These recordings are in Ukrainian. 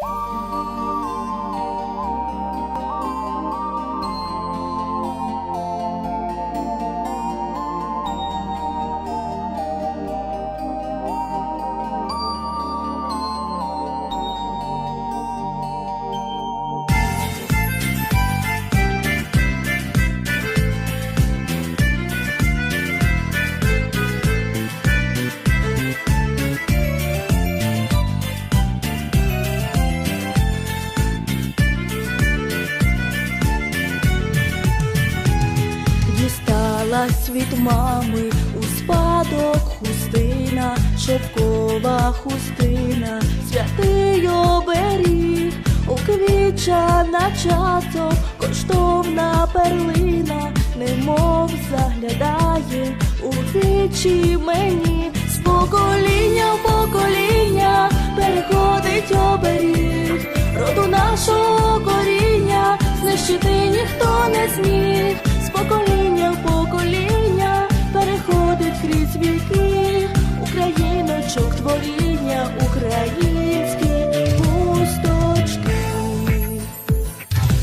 Bye. Дісталась від мами у спадок хустина, шовкова хустина, святий оберіг, уквічана часом, коштовна перлина, немов заглядає у вічі мені, з покоління в покоління переходить оберіг, роду нашого коріння, знищити ніхто не зміг, з покоління віки, україночок творіння, українські пусточки.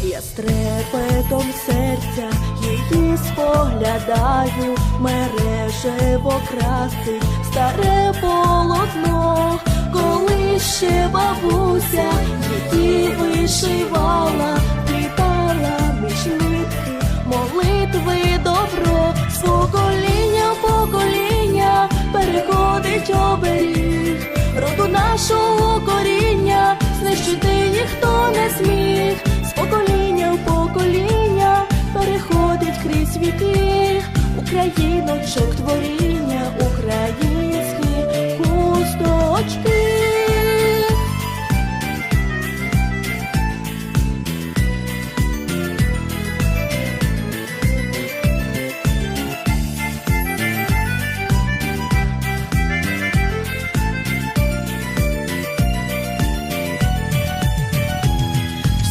Я з трепетом серця її споглядаю, мережево красить старе полотно, коли ще бабуся її вишивала, нашого коріння, знищити ніхто не зміг, з покоління в покоління переходить крізь віки, україночок творіння,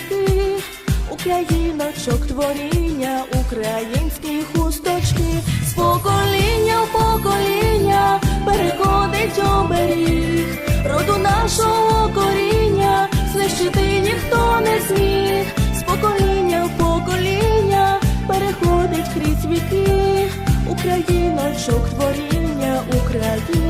ти, Україночок, творіння, українські хусточки, з покоління в покоління переходить оберіг, роду нашого коріння, знищити ніхто не зміг, з покоління в покоління переходить крізь віки, Україночок, творіння, Україна.